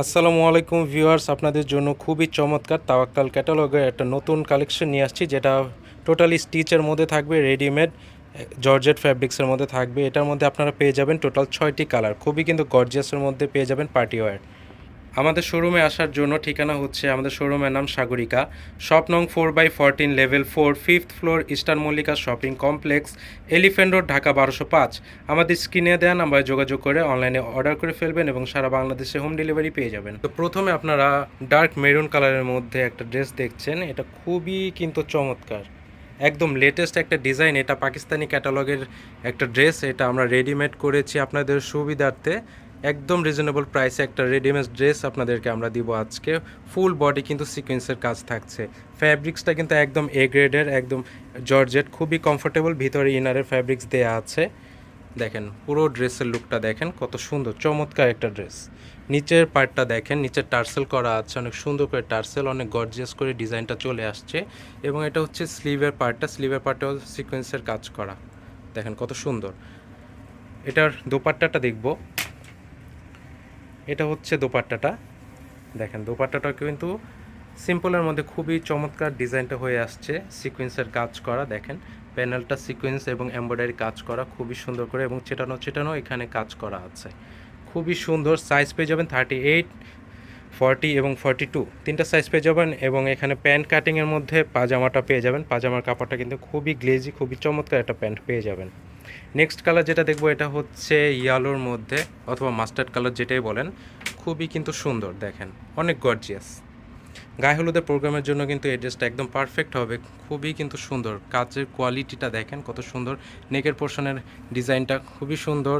আসসালামু আলাইকুম ভিউয়ার্স, আপনাদের জন্য খুবই চমৎকার তাওয়াক্কাল ক্যাটালগের একটা নতুন কালেকশন নিয়ে আসছি, যেটা টোটালি স্টিচের মধ্যে থাকবে, রেডিমেড, জর্জেট ফ্যাব্রিক্সের মধ্যে থাকবে। এটার মধ্যে আপনারা পেয়ে যাবেন টোটাল ছয়টি কালার, খুবই কিন্তু গর্জিয়াসের মধ্যে পেয়ে যাবেন পার্টি ওয়্যার। আমাদের শোরুমে আসার জন্য ঠিকানা হচ্ছে আমাদের শোরুমের নাম সাগরিকা। শপ নং four by fourteen level four fifth floor eastern Mallika shopping complex elephant road Dhaka বারোশো পাঁচ। আমাদের স্ক্রিনে দেন আমরা যোগাযোগ করে অনলাইনে অর্ডার করে ফেলবেন এবং সারা বাংলাদেশে হোম ডেলিভারি পেয়ে যাবেন। তো প্রথমে আপনারা ডার্ক মেরুন কালারের মধ্যে একটা ড্রেস দেখছেন। এটা খুবই কিন্তু চমৎকার। একদম লেটেস্ট একটা ডিজাইন এটা পাকিস্তানি ক্যাটালগের একটা ড্রেস এটা আমরা রেডিমেড করেছি আপনাদের সুবিধার্থে। একদম রিজনেবল প্রাইসে একটা রেডিমেড ড্রেস আপনাদেরকে আমরা দিব আজকে। ফুল বডি কিন্তু সিকোয়েন্সের কাজ থাকছে। ফ্যাব্রিক্সটা কিন্তু একদম এ গ্রেডের একদম জর্জেট, খুবই কমফোর্টেবল ভিতরে ইনারের ফ্যাব্রিক্স দেওয়া আছে। দেখেন, পুরো ড্রেসের লুকটা দেখেন, কত সুন্দর, চমৎকার একটা ড্রেস নিচের পার্টটা দেখেন নিচের টার্সেল করা আছে, অনেক সুন্দর করে টার্সেল, অনেক গর্জিয়াস করে ডিজাইনটা চলে আসছে। এবং এটা হচ্ছে স্লিভের পার্টটা স্লিভের পার্টটাও সিকোয়েন্সের কাজ করা। দেখেন কত সুন্দর। এটার দোপাট্টাটা দেখব। এটা হচ্ছে দোপাট্টাটা। দেখেন, দোপাট্টাটা কিন্তু সিম্পলের মধ্যে খুবই চমৎকার ডিজাইনটা হয়ে আসছে। সিকোয়েন্সের কাজ করা, দেখেন, প্যানেলটা সিকোয়েন্স এবং এমব্রয়ডারি কাজ করা, খুবই সুন্দর করে এবং চেটানো চেটানো এখানে কাজ করা আছে। খুবই সুন্দর সাইজ পেয়ে যাবেন থার্টি এইট ফর্টি এবং ফর্টি টু তিনটা সাইজ পেয়ে যাবেন এবং এখানে প্যান্ট কাটিংয়ের মধ্যে পাজামাটা পেয়ে যাবেন। পাজামার কাপড়টা কিন্তু খুবই গ্লেজি খুবই চমৎকার একটা প্যান্ট পেয়ে যাবেন। নেক্সট কালার যেটা দেখব এটা হচ্ছে ইয়ালোর মধ্যে, অথবা মাস্টার্ড কালার যেটাই বলেন, খুবই কিন্তু সুন্দর, দেখেন, অনেক গর্জিয়াস গায়ে হলুদের প্রোগ্রামের জন্য কিন্তু এই ড্রেসটা একদম পারফেক্ট হবে, খুবই কিন্তু সুন্দর, কাজের কোয়ালিটিটা দেখেন কত সুন্দর নেকের পোর্শনের ডিজাইনটা খুবই সুন্দর,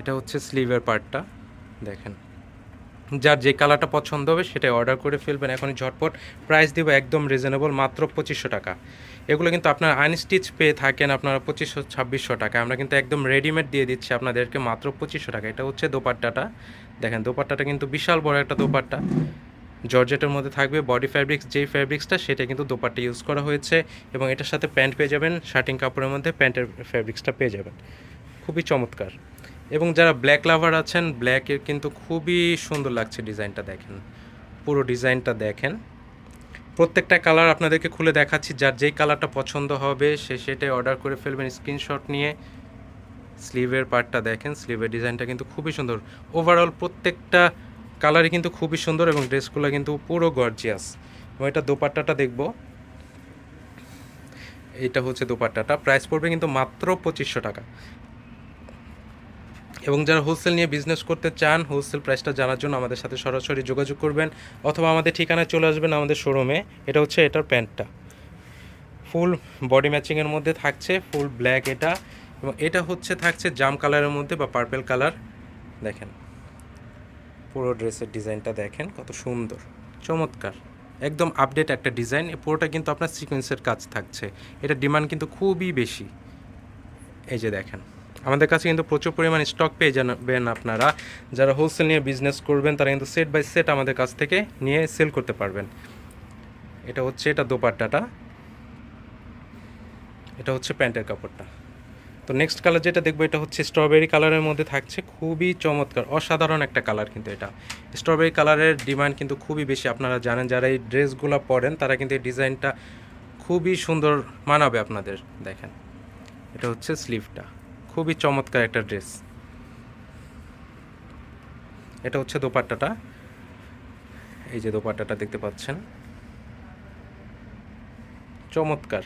এটা হচ্ছে স্লিভের পার্টটা দেখেন। যার যে কালারটা পছন্দ হবে সেটাই অর্ডার করে ফেলবেন। এখনই ঝটপট প্রাইস দিব একদম রিজনেবল মাত্র পঁচিশশো টাকা। এগুলো কিন্তু আপনার আনস্টিচ পেয়ে থাকেন আপনারা পঁচিশশো, ছাব্বিশশো টাকা। আমরা কিন্তু একদম রেডিমেড দিয়ে দিচ্ছি আপনাদেরকে মাত্র পঁচিশশো টাকা। এটা হচ্ছে দোপাট্টাটা। দেখেন, দোপাট্টাটা কিন্তু বিশাল বড় একটা দোপাট্টা। জর্জেটের মধ্যে থাকবে বডি ফ্যাব্রিক্স যেই ফ্যাব্রিক্সটা সেটা কিন্তু দোপাট্টা ইউজ করা হয়েছে এবং এটার সাথে প্যান্ট পেয়ে যাবেন, শার্টিং কাপড়ের মধ্যে প্যান্টের ফ্যাব্রিক্সটা পেয়ে যাবেন। খুবই চমৎকার। এবং যারা ব্ল্যাক লাভার আছেন ব্ল্যাকের কিন্তু খুবই সুন্দর লাগছে ডিজাইনটা দেখেন। পুরো ডিজাইনটা দেখেন। প্রত্যেকটা কালার আপনাদেরকে খুলে দেখাচ্ছি, যার যেই কালারটা পছন্দ হবে, সে সেটাই অর্ডার করে ফেলবেন স্ক্রিনশট নিয়ে। স্লিভের পার্টটা দেখেন, স্লিভের ডিজাইনটা কিন্তু খুবই সুন্দর। ওভারঅল প্রত্যেকটা কালারই কিন্তু খুবই সুন্দর এবং ড্রেসগুলো কিন্তু পুরো গর্জিয়াস এবং এটা দোপাট্টাটা দেখব। এইটা হচ্ছে দোপাট্টাটা। প্রাইস পড়বে কিন্তু মাত্র পঁচিশশো টাকা। এবং যারা হোলসেল নিয়ে বিজনেস করতে চান হোলসেল প্রাইসটা জানার জন্য আমাদের সাথে সরাসরি যোগাযোগ করবেন অথবা আমাদের ঠিকানায় চলে আসবেন আমাদের শোরুমে এটা হচ্ছে এটার প্যান্টটা। ফুল বডি ম্যাচিংয়ের মধ্যে থাকছে ফুল ব্ল্যাক এটা। এবং এটা হচ্ছে, থাকছে জাম কালারের মধ্যে বা পার্পেল কালার। দেখেন, পুরো ড্রেসের ডিজাইনটা দেখেন, কত সুন্দর, চমৎকার। একদম আপডেট একটা ডিজাইন পুরোটা কিন্তু আপনার সিকোয়েন্সের কাজ থাকছে। এটা ডিমান্ড কিন্তু খুবই বেশি। এই যে দেখেন। আমাদের কাছে কিন্তু প্রচুর পরিমাণ স্টক পেয়ে যাবেন আপনারা। যারা হোলসেল নিয়ে বিজনেস করবেন, তারা কিন্তু সেট বাই সেট আমাদের কাছ থেকে নিয়ে সেল করতে পারবেন। এটা হচ্ছে, এটা দোপাট্টাটা। এটা হচ্ছে প্যান্টের কাপড়টা। তো নেক্সট কালার যেটা দেখব, এটা হচ্ছে স্ট্রবেরি কালারের মধ্যে থাকছে। খুবই চমৎকার, অসাধারণ একটা কালার কিন্তু এটা। স্ট্রবেরি কালারের ডিমান্ড কিন্তু খুবই বেশি। আপনারা জানেন, যারা এই ড্রেসগুলো পরেন, তারা কিন্তু এই ডিজাইনটা খুবই সুন্দর মানাবে আপনাদের। দেখেন, এটা হচ্ছে স্লিভটা খুবই চমৎকার একটা ড্রেস। এটা হচ্ছে দোপাট্টাটা। এই যে দোপাট্টাটা দেখতে পাচ্ছেন। চমৎকার।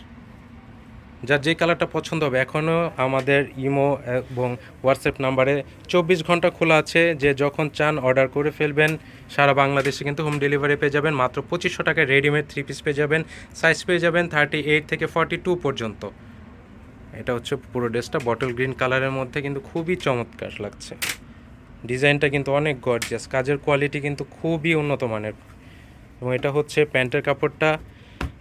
যার যে কালারটা পছন্দ হবে এখনও আমাদের ইমো এবং হোয়াটসঅ্যাপ নাম্বারে চব্বিশ ঘণ্টা খোলা আছে। যে যখন চান অর্ডার করে ফেলবেন, সারা বাংলাদেশে কিন্তু হোম ডেলিভারি পেয়ে যাবেন। মাত্র পঁচিশশো টাকায় রেডিমেড থ্রি পিস পেয়ে যাবেন, সাইজ পেয়ে যাবেন থার্টি এইট থেকে ফর্টি টু পর্যন্ত। এটা হচ্ছে পুরো ড্রেসটা বটল গ্রিন কালারের মধ্যে কিন্তু খুবই চমৎকার লাগছে। ডিজাইনটা কিন্তু অনেক গর্জিয়াস কাজের কোয়ালিটি কিন্তু খুবই উন্নত মানের। এবং এটা হচ্ছে প্যান্টের কাপড়টা।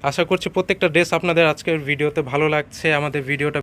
আশা করছি প্রত্যেকটা ড্রেস আপনাদের আজকের ভিডিওতে ভালো লাগছে। আমাদের ভিডিওটা